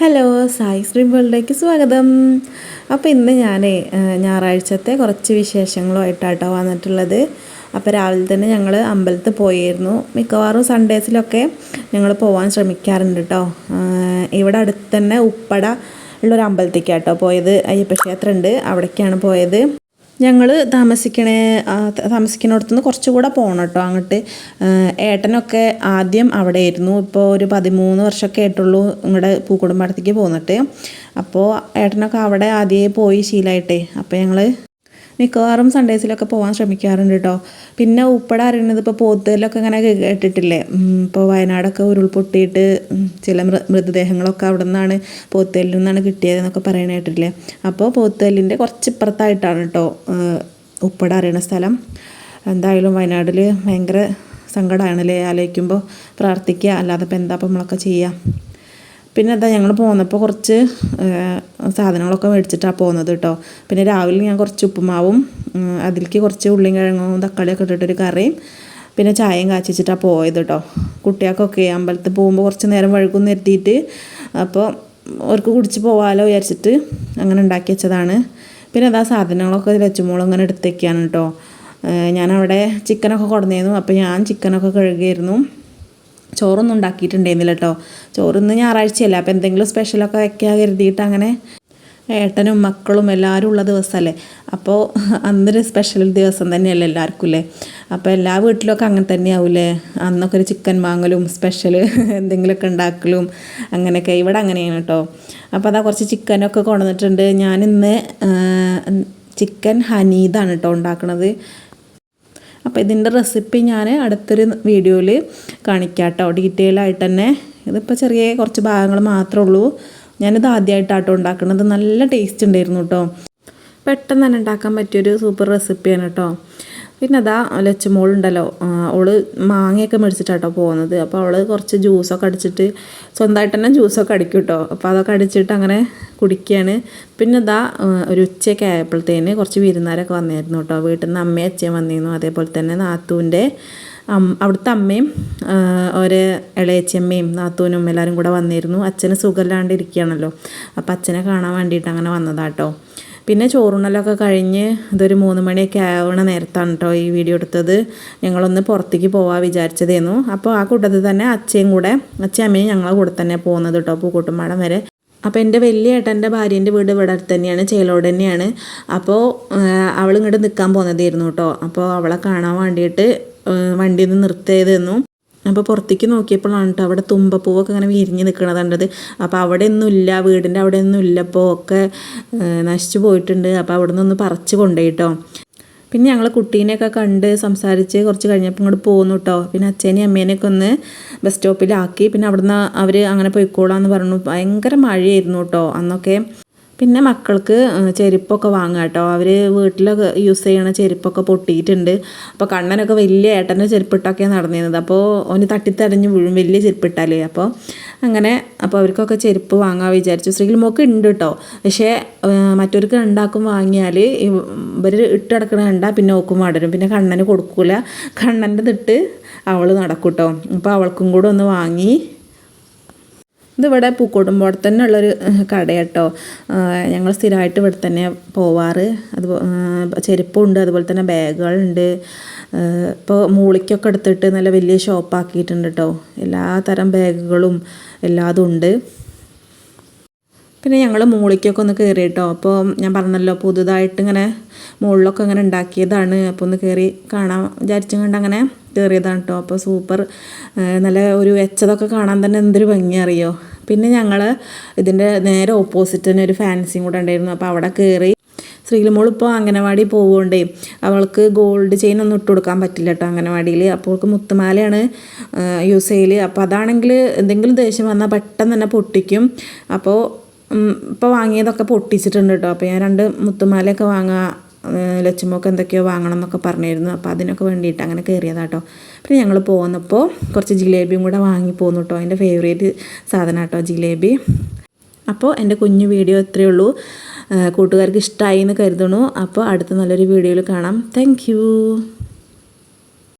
Hello Sai stream വേൾഡിലേക്ക് സ്വാഗതം. അപ്പോൾ ഇന്ന് ഞാൻ ഞായറാഴ്ചത്തെ കുറച്ച് വിശേഷങ്ങളുമായിട്ടാട്ടോ വന്നിട്ടുള്ളത്. അപ്പോൾ രാവിലെ തന്നെ ഞങ്ങൾ അമ്പലത്തിൽ പോയിരുന്നു. മിക്കവാറും സൺഡേസിലൊക്കെ ഞങ്ങൾ പോകാൻ ശ്രമിക്കാറുണ്ട് കേട്ടോ ഇവിടെ അടുത്ത് തന്നെ ഉപ്പട ഉള്ളൊരു അമ്പലത്തേക്കാട്ടോ പോയത്. അയ്യപ്പ ക്ഷേത്രമുണ്ട് അവിടേക്കാണ് പോയത്. ഞങ്ങൾ താമസിക്കണേ താമസിക്കുന്നിടത്തുനിന്ന് കുറച്ചുകൂടെ പോകണം കേട്ടോ. അങ്ങോട്ട് ഏട്ടനൊക്കെ ആദ്യം അവിടെ ആയിരുന്നു ഇപ്പോൾ ഒരു പതിമൂന്ന് വർഷമൊക്കെ ആയിട്ടുള്ളൂ നിങ്ങളുടെ പൂക്കുടുംബടത്തേക്ക് പോന്നിട്ട്. അപ്പോൾ ഏട്ടനൊക്കെ അവിടെ ആദ്യമേ പോയി ശീലമായിട്ടേ അപ്പോൾ ഞങ്ങൾ മിക്കവാറും സൺഡേസിലൊക്കെ പോകാൻ ശ്രമിക്കാറുണ്ട് കേട്ടോ പിന്നെ ഉപ്പട അറിയുന്നത് ഇപ്പോൾ പോത്തലൊക്കെ ഇങ്ങനെ കേട്ടിട്ടില്ലേ? ഇപ്പോൾ വയനാടൊക്കെ ഉരുൾപൊട്ടിയിട്ട് ചില മൃതദേഹങ്ങളൊക്കെ അവിടെ നിന്നാണ് പോത്തലിൽ നിന്നാണ് കിട്ടിയതെന്നൊക്കെ പറയണ കേട്ടിട്ടില്ലേ? അപ്പോൾ പോത്തലിന്റെ കുറച്ച് ഇപ്പുറത്തായിട്ടാണ് കേട്ടോ ഉപ്പട അറിയണ സ്ഥലം. എന്തായാലും വയനാട്ടിൽ ഭയങ്കര സങ്കടമാണല്ലേ ആലോചിക്കുമ്പോൾ പ്രാർത്ഥിക്കുക അല്ലാതെ ഇപ്പോൾ എന്താ നമ്മളൊക്കെ ചെയ്യുക പിന്നെ എന്താ ഞങ്ങൾ പോന്നപ്പോൾ കുറച്ച് സാധനങ്ങളൊക്കെ മേടിച്ചിട്ടാണ് പോകുന്നത് കേട്ടോ പിന്നെ രാവിലെ ഞാൻ കുറച്ച് ഉപ്പുമാവും അതിലേക്ക് കുറച്ച് ഉള്ളിയും കിഴങ്ങും തക്കാളിയൊക്കെ ഇട്ടിട്ടൊരു കറിയും പിന്നെ ചായയും കാച്ചിച്ചിട്ടാണ് പോയത് കേട്ടോ കുട്ടികൾക്കൊക്കെ അമ്പലത്തിൽ പോകുമ്പോൾ കുറച്ച് നേരം വഴുകും നിർത്തിയിട്ട് അപ്പോൾ അവർക്ക് കുടിച്ച് പോകാമല്ലോ വിചാരിച്ചിട്ട് അങ്ങനെ ഉണ്ടാക്കി വെച്ചതാണ്. പിന്നെ അതാ സാധനങ്ങളൊക്കെ ലച്ചുമോളും അങ്ങനെ എടുത്തേക്കാണ് കേട്ടോ ഞാനവിടെ ചിക്കനൊക്കെ കൊടുന്നിരുന്നു അപ്പോൾ ഞാൻ ചിക്കനൊക്കെ കഴുകിയിരുന്നു. ചോറൊന്നും ഉണ്ടാക്കിയിട്ടുണ്ടായിരുന്നില്ല കേട്ടോ ചോറിന്ന് ഞായറാഴ്ചയല്ല അപ്പോൾ എന്തെങ്കിലും സ്പെഷ്യലൊക്കെ വയ്ക്കാൻ കരുതിയിട്ട് അങ്ങനെ ഏട്ടനും മക്കളും എല്ലാവരും ഉള്ള ദിവസമല്ലേ അപ്പോൾ അന്നൊരു സ്പെഷ്യൽ ദിവസം തന്നെയല്ലേ എല്ലാവർക്കും അല്ലേ അപ്പോൾ എല്ലാ വീട്ടിലൊക്കെ അങ്ങനെ തന്നെയാവില്ലേ അന്നൊക്കെ ഒരു ചിക്കൻ വാങ്ങലും സ്പെഷ്യൽ എന്തെങ്കിലുമൊക്കെ ഉണ്ടാക്കലും അങ്ങനെയൊക്കെ ഇവിടെ അങ്ങനെയാണ് കേട്ടോ അപ്പോൾ അതാ കുറച്ച് ചിക്കനൊക്കെ കൊണ്ടുവന്നിട്ടുണ്ട്. ഞാനിന്ന് ചിക്കൻ ഹനീദാണ് കേട്ടോ ഉണ്ടാക്കുന്നത് അപ്പോൾ ഇതിന്റെ റെസിപ്പി ഞാൻ അടുത്തൊരു വീഡിയോയിൽ കാണിക്കാം കേട്ടോ ഡീറ്റെയിൽ ആയിട്ട് തന്നെ. ഇതിപ്പോൾ ചെറിയ കുറച്ച് ഭാഗങ്ങൾ മാത്രമേ ഉള്ളൂ. ഞാനിത് ആദ്യമായിട്ടാട്ടോ ഉണ്ടാക്കുന്നത്. നല്ല ടേസ്റ്റ് ഉണ്ടായിരുന്നു കേട്ടോ. പെട്ടെന്ന് തന്നെ ഉണ്ടാക്കാൻ പറ്റിയൊരു സൂപ്പർ റെസിപ്പിയാണ് കേട്ടോ. പിന്നെ അതാ ലച്ചുമോളുണ്ടല്ലോ അവൾ മാങ്ങയൊക്കെ മേടിച്ചിട്ടാട്ടോ പോകുന്നത്. അപ്പോൾ അവൾ കുറച്ച് ജ്യൂസൊക്കെ അടിച്ചിട്ട് സ്വന്തമായിട്ട് തന്നെ ജ്യൂസൊക്കെ അടിക്കും കേട്ടോ അപ്പോൾ അതൊക്കെ അടിച്ചിട്ട് അങ്ങനെ കുടിക്കുകയാണ് പിന്നെ ഇതാ ഒരു ഉച്ചയൊക്കെ ആയപ്പോഴത്തേന് കുറച്ച് വിരുന്നാരൊക്കെ വന്നിരുന്നു കേട്ടോ വീട്ടിൽ നിന്ന് അമ്മയും അച്ഛയും വന്നിരുന്നു. അതേപോലെ തന്നെ നാത്തൂന്റെ അവിടുത്തെ അമ്മയും ഒരു ഇളയച്ചമ്മയും നാത്തൂനും എല്ലാവരും കൂടെ വന്നിരുന്നു. അച്ഛന് സുഖമില്ലാണ്ടിരിക്കുകയാണല്ലോ. അപ്പോൾ അച്ഛനെ കാണാൻ വേണ്ടിയിട്ട് അങ്ങനെ വന്നതാട്ടോ പിന്നെ ചോറുണ്ണലൊക്കെ കഴിഞ്ഞ് ഇതൊരു മൂന്ന് മണിയൊക്കെ ആവണ നേരത്താണ് കേട്ടോ ഈ വീഡിയോ എടുത്തത്. ഞങ്ങളൊന്ന് പുറത്തേക്ക് പോവാ വിചാരിച്ചതേന്നു. അപ്പോൾ ആ കൂട്ടത്തിൽ തന്നെ അച്ഛയും കൂടെ അച്ഛയും അമ്മയും ഞങ്ങളെ കൂടെ തന്നെ പോകുന്നത് കേട്ടോ പൂക്കൂട്ടുംപാടം വരെ. അപ്പോൾ എന്റെ വലിയ ഏട്ടന്റെ ഭാര്യേന്റെ വീട് ഇവിടെ അടുത്ത് തന്നെയാണ് ചേലോട് തന്നെയാണ്. അപ്പോൾ അവൾ ഇങ്ങോട്ട് നിൽക്കാൻ പോകുന്നതായിരുന്നു കേട്ടോ അപ്പോൾ അവളെ കാണാൻ വേണ്ടിയിട്ട് വണ്ടിയിൽ നിന്ന് നിർത്തിയതെന്നു. അപ്പോൾ പുറത്തേക്ക് നോക്കിയപ്പോഴാണ് കേട്ടോ അവിടെ തുമ്പപ്പൂവൊക്കെ അങ്ങനെ വിരിഞ്ഞ് നിൽക്കണത് കണ്ടത്. അപ്പോൾ അവിടെ ഒന്നുമില്ല വീടിന്റെ അവിടെ ഒന്നും ഇല്ല അപ്പോൾ ഒക്കെ നശിച്ചു പോയിട്ടുണ്ട്. അപ്പോൾ അവിടെ നിന്നൊന്ന് പറിച്ച് കൊണ്ടുപോയിട്ടോ പിന്നെ ഞങ്ങൾ കുട്ടീനെയൊക്കെ കണ്ട് സംസാരിച്ച് കുറച്ച് കഴിഞ്ഞപ്പോൾ ഇങ്ങോട്ട് പോന്നു കേട്ടോ പിന്നെ അച്ഛനെയും അമ്മേനെയൊക്കെ ഒന്ന് ബസ് സ്റ്റോപ്പിലാക്കി. പിന്നെ അവിടുന്ന് അവർ അങ്ങനെ പോയിക്കോളാം എന്ന് പറഞ്ഞു. ഭയങ്കര മഴയായിരുന്നു കേട്ടോ അന്നൊക്കെ. പിന്നെ മക്കൾക്ക് ചെരുപ്പൊക്കെ വാങ്ങുക കേട്ടോ. അവർ വീട്ടിലൊക്കെ യൂസ് ചെയ്യണ ചെരുപ്പൊക്കെ പൊട്ടിയിട്ടുണ്ട്. അപ്പോൾ കണ്ണനൊക്കെ വലിയ ഏട്ടന്റെ ചെരുപ്പിട്ടൊക്കെയാണ് നടന്നിരുന്നത്. അപ്പോൾ ഓന് തട്ടിത്തടഞ്ഞ് വീഴും. വലിയ ചെരുപ്പിട്ടാലേ. അപ്പോൾ അങ്ങനെ അപ്പോൾ അവർക്കൊക്കെ ചെരുപ്പ് വാങ്ങാൻ വിചാരിച്ചു. സ്ത്രീകൾ മോക്ക് ഉണ്ട് കേട്ടോ. പക്ഷേ മറ്റൊരുക്ക് ഉണ്ടാക്കും വാങ്ങിയാൽ ഇവർ ഇട്ടടക്കണ കണ്ട പിന്നെ ഓക്കും വാടരും. പിന്നെ കണ്ണന് കൊടുക്കൂല. കണ്ണന്റെ തിട്ട് അവൾ നടക്കും കേട്ടോ. അപ്പോൾ അവൾക്കും കൂടെ ഒന്ന് വാങ്ങി ഇതിവിടെ പൂക്കോട്ടുമ്പോടെ തന്നെ ഉള്ളൊരു കട കേട്ടോ ഞങ്ങൾ സ്ഥിരമായിട്ട് ഇവിടെ തന്നെ പോവാറ് അതുപോലെ ചെരുപ്പുണ്ട് അതുപോലെ തന്നെ ബാഗുകളുണ്ട് ഇപ്പോൾ മൂളിക്കൊക്കെ എടുത്തിട്ട് നല്ല വലിയ ഷോപ്പാക്കിയിട്ടുണ്ട് കേട്ടോ എല്ലാ തരം ബാഗുകളും എല്ലാതും ഉണ്ട്. പിന്നെ ഞങ്ങൾ മൂളിക്കൊക്കെ ഒന്ന് കയറി കേട്ടോ അപ്പോൾ ഞാൻ പറഞ്ഞല്ലോ പുതുതായിട്ട് ഇങ്ങനെ മുകളിലൊക്കെ ഇങ്ങനെ ഉണ്ടാക്കിയതാണ്. അപ്പോൾ ഒന്ന് കയറി കാണാൻ വിചാരിച്ചും കണ്ട് അങ്ങനെ കയറിയതാണ് കേട്ടോ അപ്പോൾ സൂപ്പർ. നല്ല ഒരു വെച്ചതൊക്കെ കാണാൻ തന്നെ എന്തൊരു ഭംഗി അറിയോ? പിന്നെ ഞങ്ങൾ ഇതിന്റെ നേരെ ഓപ്പോസിറ്റ് തന്നെ ഒരു ഫാൻസിയും കൂടെ ഉണ്ടായിരുന്നു. അപ്പോൾ അവിടെ കയറി ശ്രീലമോൾ ഇപ്പോൾ അംഗനവാടി പോവുകൊണ്ടേ അവൾക്ക് ഗോൾഡ് ചെയിൻ ഒന്നും ഇട്ട് കൊടുക്കാൻ പറ്റില്ല കേട്ടോ അംഗനവാടിയിൽ അപ്പോൾ അവൾക്ക് മുത്തുമാലയാണ് യൂസ് ചെയ്യൽ അപ്പോൾ അതാണെങ്കിൽ എന്തെങ്കിലും ദേഷ്യം വന്നാൽ പെട്ടെന്ന് തന്നെ പൊട്ടിക്കും. അപ്പോൾ ഇപ്പോൾ വാങ്ങിയതൊക്കെ പൊട്ടിച്ചിട്ടുണ്ട് കേട്ടോ അപ്പോൾ ഞാൻ രണ്ട് മുത്തുമാലയൊക്കെ വാങ്ങുക ലച്ചുമോക്ക് എന്തൊക്കെയോ വാങ്ങണം എന്നൊക്കെ പറഞ്ഞിരുന്നു. അപ്പോൾ അതിനൊക്കെ വേണ്ടിയിട്ട് അങ്ങനെ കയറിയതാട്ടോ പിന്നെ ഞങ്ങൾ പോകുന്നപ്പോൾ കുറച്ച് ജിലേബിയും കൂടെ വാങ്ങി പോന്നു കേട്ടോ എന്റെ ഫേവറേറ്റ് സാധനം കേട്ടോ ജിലേബി. അപ്പോൾ എന്റെ കുഞ്ഞു വീഡിയോ ഇത്രയേ ഉള്ളൂ. കൂട്ടുകാർക്ക് ഇഷ്ടമായി എന്ന് കരുതണു. അപ്പോൾ അടുത്ത നല്ലൊരു വീഡിയോയിൽ കാണാം. താങ്ക്